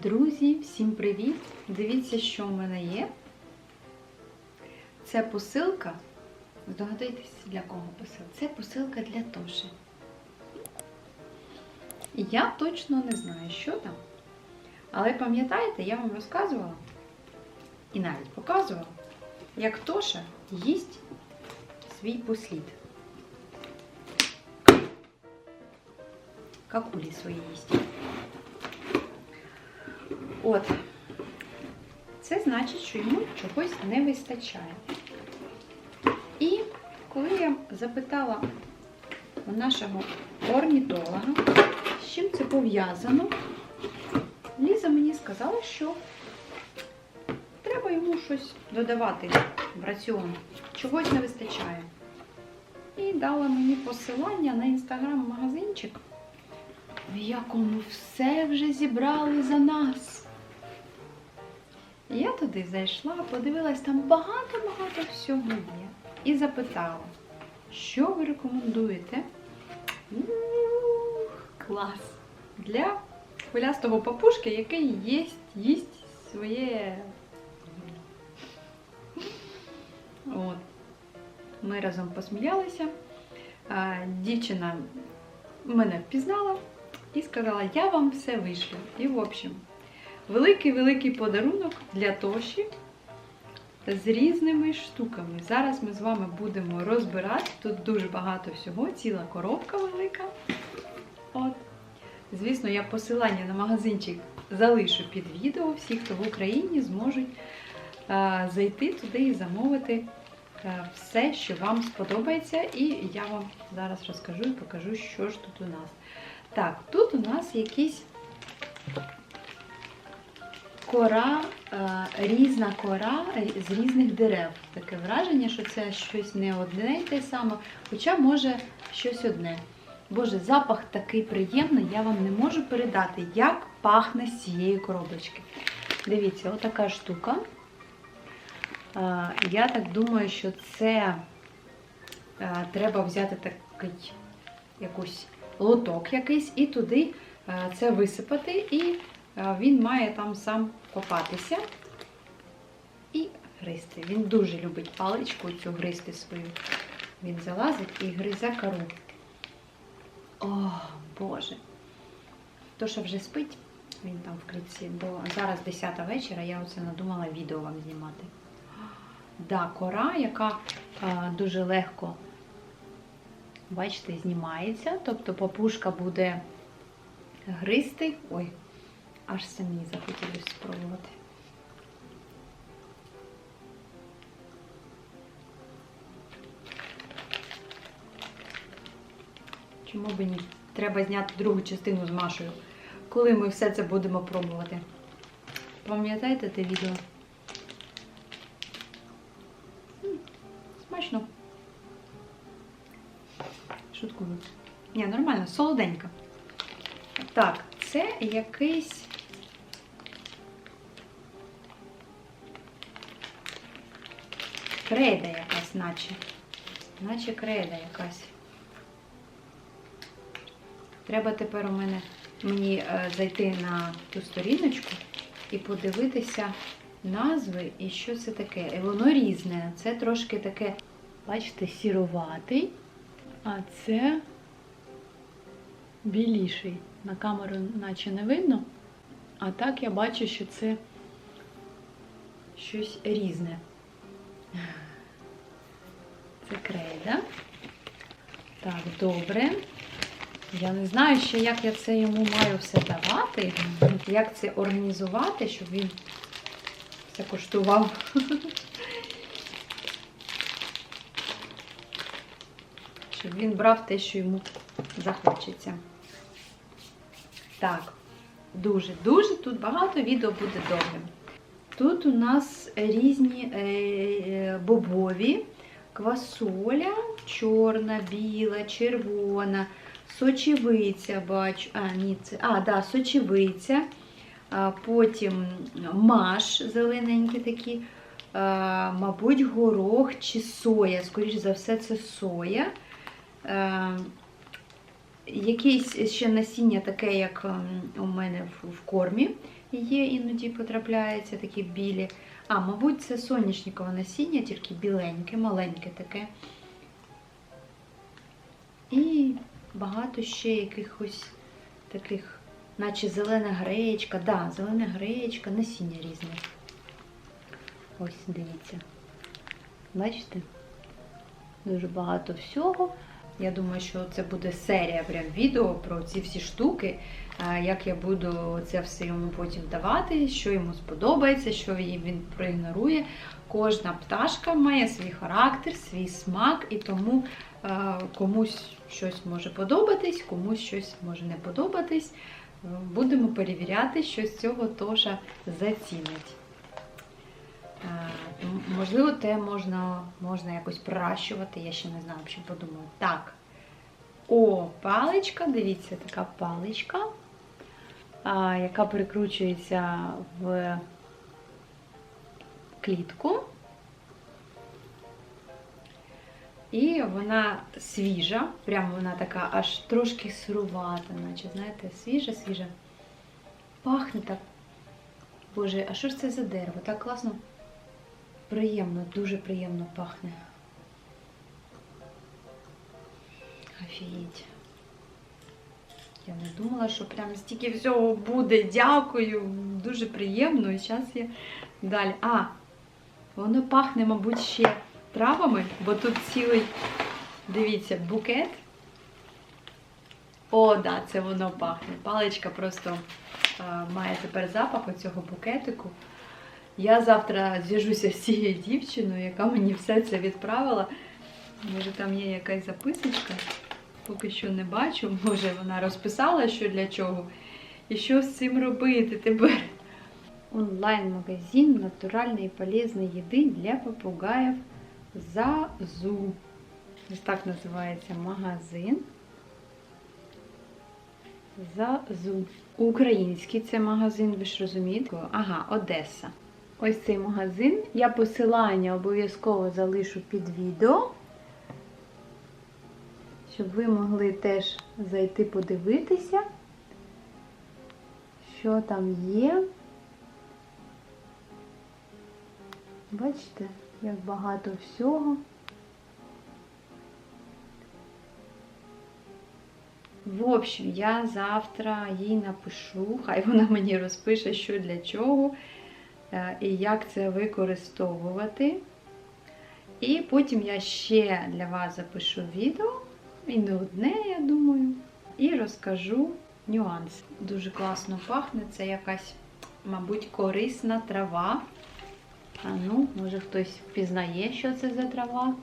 Друзі, всім привіт! Дивіться, що в мене є. Це посилка. Здогадуйтесь, для кого посилка? Це посилка для Тоші. Я точно не знаю, що там. Але пам'ятаєте, я вам розказувала і навіть показувала, як Тоша їсть свій послід. Какулі свої їсть. От. Це значить, що йому чогось не вистачає. І коли я запитала у нашого орнітолога, з чим це пов'язано, Ліза мені сказала, що треба йому щось додавати в раціон. Чогось не вистачає. І дала мені посилання на інстаграм-магазинчик, в якому все вже зібрали за нас. Я туди зайшла, подивилась, там багато-багато всього є. І запитала, що ви рекомендуєте? Ух, клас! Для хвилястого папушки, який їсть, їсть своє. От. Ми разом посміялися. Дівчина мене впізнала і сказала, я вам все вишлю. І, в общем, великий-великий подарунок для Тоші з різними штуками. Зараз ми з вами будемо розбирати. Тут дуже багато всього, ціла коробка велика. От. Звісно, я посилання на магазинчик залишу під відео. Всі, хто в Україні, зможуть а, зайти туди і замовити а, все, що вам сподобається. І я вам зараз розкажу і покажу, що ж тут у нас. Так, тут у нас якісь кора, е, різна кора з різних дерев. Таке враження, що це щось не одне і те саме, хоча може щось одне. Боже, запах такий приємний, я вам не можу передати, як пахне з цієї коробочки. Дивіться, отака штука. Е, Я так думаю, що це е, треба взяти такий якусь лоток якийсь і туди це висипати, і він має там сам копатися і гризти. Він дуже любить паличку цю гризти свою. Він залазить і гризе кору. О, Боже. То, що вже спить, він там в клітці, бо зараз 10 вечора, я оце надумала відео вам знімати. Да, кора, яка а, дуже легко, бачите, знімається. Тобто папушка буде гризти. Ой, аж самі захотілося спробувати. Чому б ні? Треба зняти другу частину з Машею, коли ми все це будемо пробувати. Пам'ятаєте те відео? Смачно. Шуткую. Ні, нормально, солоденько. Так, це якийсь. Крейда якась, наче. Наче крейда якась. Треба тепер у мене мені е, зайти на ту сторіночку і подивитися назви і що це таке. І воно різне. Це трошки таке, бачите, сіроватий, а це біліший. На камеру наче не видно. А так я бачу, що це щось різне. Це крейда. Так, добре. Я не знаю ще, як я це йому маю все давати, як це організувати, щоб він все коштував. Щоб він брав те, що йому захочеться. Так, дуже-дуже тут багато відео буде довгим. Тут у нас різні е, е, бобові, квасоля, чорна, біла, червона, сочевиця бачу. А, ні, це. А, да, сочевиця. Потім маш зелененькі такі. Мабуть, горох чи соя. Скоріше за все, це соя. Якесь ще насіння таке, як ем, у мене в кормі. Є, іноді потрапляється такі білі. А, мабуть, це соняшникове насіння, тільки біленьке, маленьке таке. І багато ще якихось таких, наче зелена гречка. Да, зелена гречка, насіння різне. Ось, дивіться. Бачите? Дуже багато всього. Я думаю, що це буде серія прям відео про ці всі штуки, як я буду це все йому потім давати, що йому сподобається, що він проігнорує. Кожна пташка має свій характер, свій смак, і тому е, комусь щось може подобатись, комусь щось може не подобатись. Е, Будемо перевіряти, що з цього Тоша зацінить. Можливо, те можна, можна якось проращувати, я ще не знаю, що подумаю. Так. О, паличка, дивіться, така паличка, яка прикручується в клітку. І вона свіжа, прямо вона така аж трошки сирувата, наче, знаєте, свіжа, свіжа. Пахне так. Боже, а що ж це за дерево? Так класно, приємно, дуже приємно пахне. Офігеть. Я не думала, що прям стільки всього буде. Дякую. Дуже приємно. І зараз я далі. А, воно пахне, мабуть, ще травами, бо тут цілий, дивіться, букет. О, да, це воно пахне. Паличка просто а, має тепер запах оцього букетику. Я завтра зв'яжуся з цією дівчиною, яка мені все це відправила. Може, там є якась записочка. Поки що не бачу. Може, вона розписала, що для чого. І що з цим робити тепер. Онлайн-магазин натуральной и полезной еды для попугаїв ЗАЗУ. Ось так називається магазин. ЗАЗУ. Український це магазин, ви ж розумієте? Ага, Одеса. Ось цей магазин. Я посилання обов'язково залишу під відео, щоб ви могли теж зайти подивитися, що там є. Бачите, як багато всього. В общем, я завтра їй напишу, хай вона мені розпише, що для чого і як це використовувати. І потім я ще для вас запишу відео, і не одне, я думаю, і розкажу нюанси. Дуже класно пахне, це якась, мабуть, корисна трава. А ну, може хтось впізнає, що це за трава.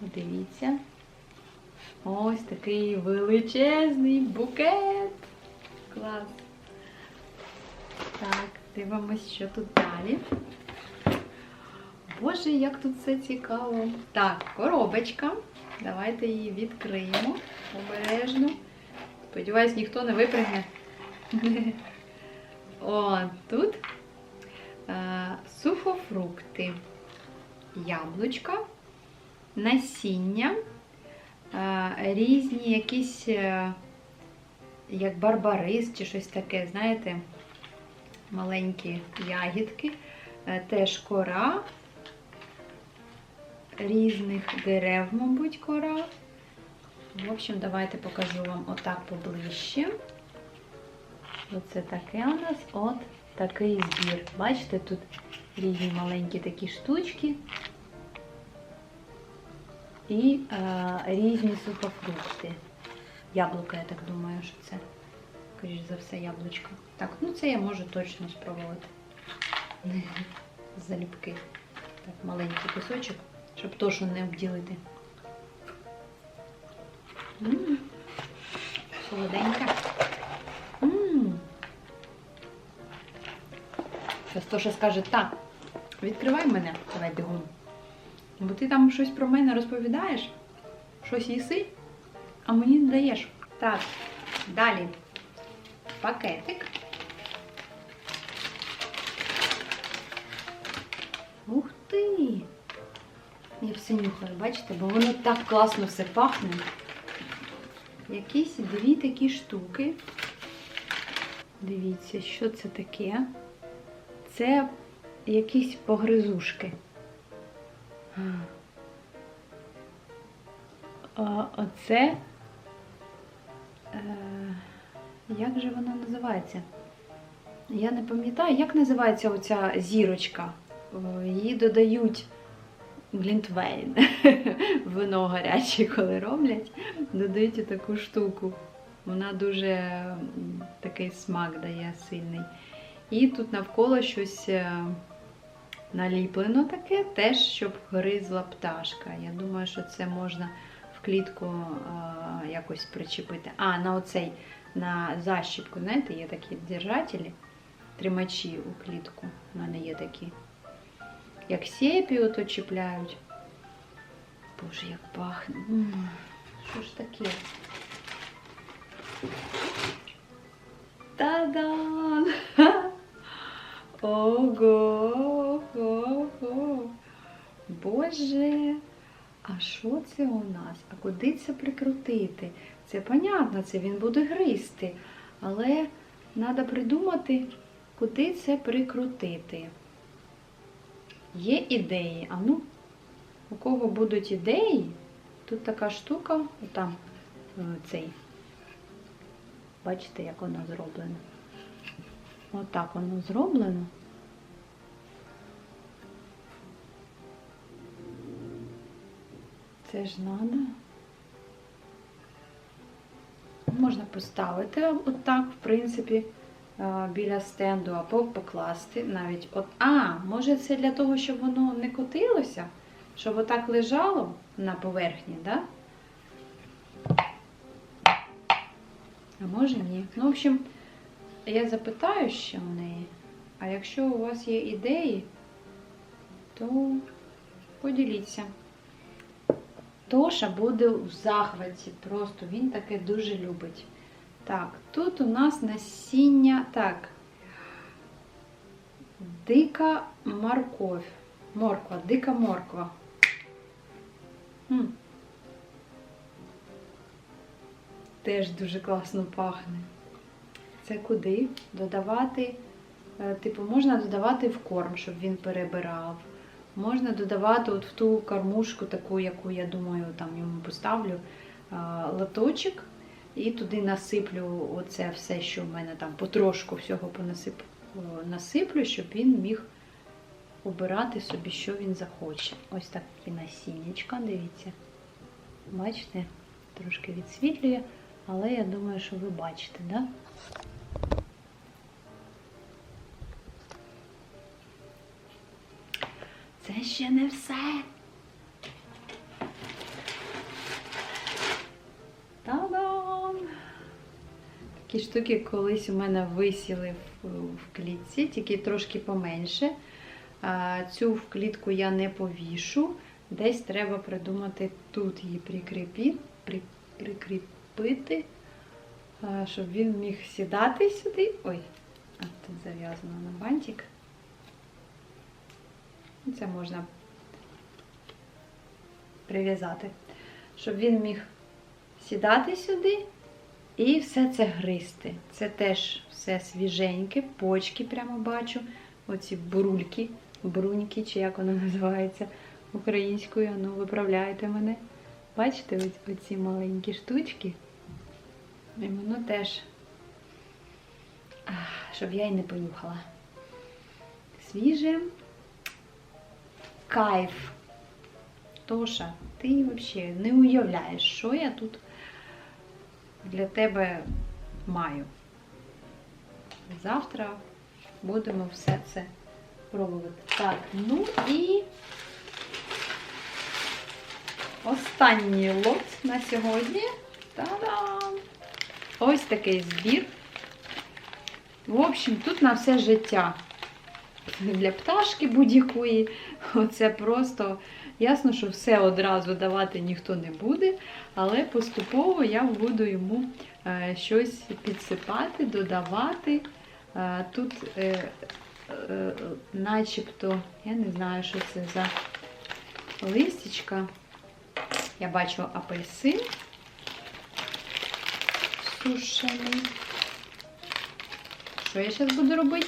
Подивіться. Ось такий величезний букет. Клас. Так, дивимось, що тут далі. Боже, як тут все цікаво. Так, коробочка. Давайте її відкриємо обережно. Сподіваюсь, ніхто не випрыгне. О, тут е, сухофрукти, яблучка, насіння, е, різні якісь, е, як барбарис чи щось таке, знаєте, маленькі ягідки, е, теж кора, різних дерев, мабуть, кора. В общем, давайте покажу вам отак поближче. Оце таке у нас от такий збір. Бачите, тут різні маленькі такі штучки і е, різні сухофрукти. Яблука, я так думаю, що це, скоріш за все, яблучко. Так, ну це я можу точно спробувати. Заліпки. Так, маленький кусочок, щоб точно не обділити. М, Солоденька. М. Зараз Тоша скаже, так, відкривай мене, давай бігом. Бо ти там щось про мене розповідаєш, щось їси, а мені не даєш. Так, далі пакетик. Ух ти! Я все нюхаю, бачите, бо воно так класно все пахне. Якісь дві такі штуки. Дивіться, що це таке? Це якісь погризушки. А оце. Як же вона називається? Я не пам'ятаю, як називається оця зірочка. Її додають глінтвейн. Вино гаряче, коли роблять, додають таку штуку. Вона дуже такий смак дає сильний. І тут навколо щось е, наліплено таке, теж щоб гризла пташка. Я думаю, що це можна в клітку якось причепити. А, на оцей, на защіпку, знаєте, є такі держателі, тримачі у клітку. У мене є такі. Як сепі ото чіпляють. Боже, як пахне. Що ж таке? Та-дам! Ого! Ого! Боже! А що це у нас? А куди це прикрутити? Це понятно, це він буде гризти. Але треба придумати, куди це прикрутити. Є ідеї. А ну, у кого будуть ідеї, тут така штука, там цей. Бачите, як воно зроблено. Отак воно зроблено. Це ж треба. Можна поставити отак, в принципі, біля стенду, або покласти навіть от. А, може це для того, щоб воно не котилося, щоб отак лежало на поверхні. Да? А може ні. Ну, в общем, я запитаю ще у неї. А якщо у вас є ідеї, то поділіться. Тоша буде в захваті. Просто він таке дуже любить. Так, тут у нас насіння. Так. Дика морковь. Морква, дика морква. М. Теж дуже класно пахне. Це куди? Додавати, е, типу, можна додавати в корм, щоб він перебирав. Можна додавати от в ту кормушку, таку, яку я думаю, там йому поставлю латочок. І туди насиплю оце все, що в мене там потрошку всього понасип, насиплю, щоб він міг обирати собі, що він захоче. Ось такі насіннячка, дивіться. Бачите, трошки відсвітлює, але я думаю, що ви бачите, так? Да? Ще не все. Та-дам! Такі штуки колись у мене висіли в, клітці, тільки трошки поменше. Цю в клітку я не повішу. Десь треба придумати тут її прикріпити, щоб він міг сідати сюди. Ой, тут зав'язано на бантик. Це можна прив'язати, щоб він міг сідати сюди і все це гризти. Це теж все свіженьке, почки прямо бачу. Оці бурульки, бруньки, чи як воно називається українською. Ну, виправляйте мене. Бачите, ось оці маленькі штучки. І воно теж, щоб я й не понюхала. Свіже кайф. Тоша, ти взагалі не уявляєш, що я тут для тебе маю. Завтра будемо все це пробувати. Так, ну і останній лот на сьогодні. Та-дам! Ось такий збір. В общем, тут на все життя для пташки будь-якої. Оце просто ясно, що все одразу давати ніхто не буде, але поступово я буду йому е, щось підсипати, додавати. Е, Тут е, начебто, я не знаю, що це за листячка. Я бачу апельсин сушений. що я зараз буду робити?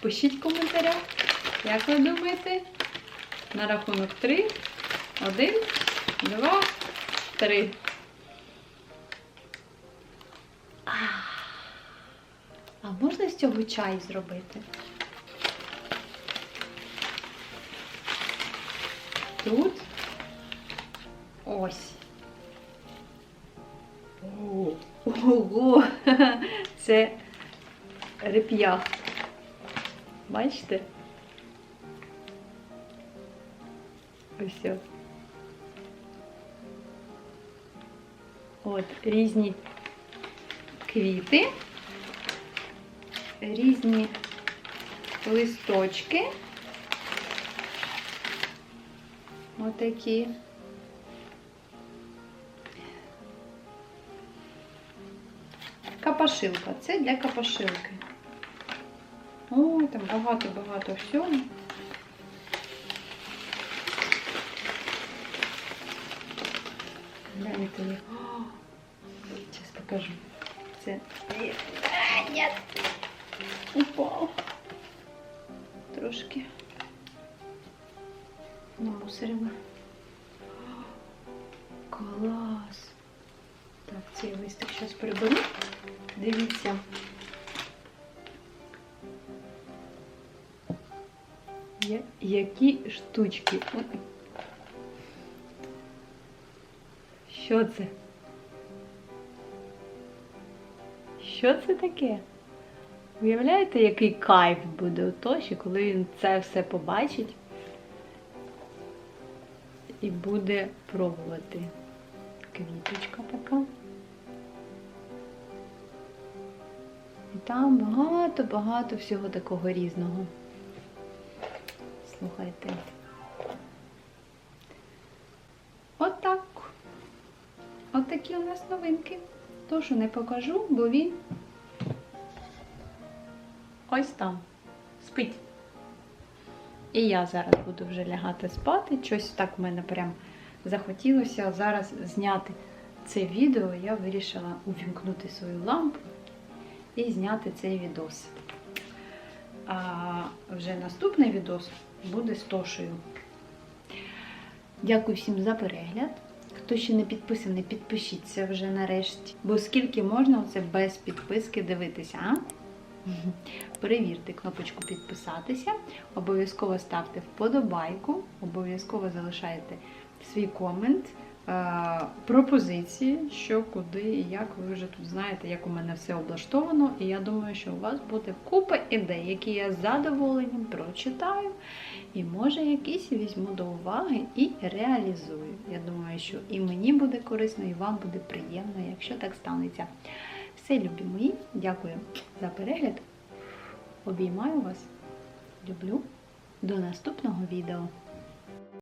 Пишіть в коментарях. Як ви думаєте? На рахунок 3. Один, два, три. А, а можна з цього чай зробити? Тут ось. Ого! Це реп'ях. Бачите? Ось. От, різні квіти, різні листочки. Отакі. Капашилка. Це для капашилки. О, там багато-багато всього. Гляньте їх. Зараз покажу. Це. Ні. Упав. Трошки. Намусорила. Клас. Так, цей листик зараз приберу. Дивіться. Які штучки. Що це? Що це таке? Уявляєте, який кайф буде у Тоші, коли він це все побачить і буде пробувати. Квіточка така. І там багато-багато всього такого різного. Слухайте. Отак. От такі у нас новинки. Тошу не покажу, бо він ось там спить. І я зараз буду вже лягати спати. Щось так в мене прям захотілося зараз зняти це відео. Я вирішила увімкнути свою лампу і зняти цей відос. А вже наступний відос буде з Тошею. Дякую всім за перегляд. Хто ще не підписаний, підпишіться вже нарешті. Бо скільки можна оце без підписки дивитися, а? Перевірте кнопочку підписатися, обов'язково ставте вподобайку, обов'язково залишайте свій комент, е, пропозиції, що, куди і як. Ви вже тут знаєте, як у мене все облаштовано. І я думаю, що у вас буде купа ідей, які я з задоволенням прочитаю. І може якісь візьму до уваги і реалізую. Я думаю, що і мені буде корисно, і вам буде приємно, якщо так станеться. Все, любі мої, дякую за перегляд. Обіймаю вас. Люблю. До наступного відео.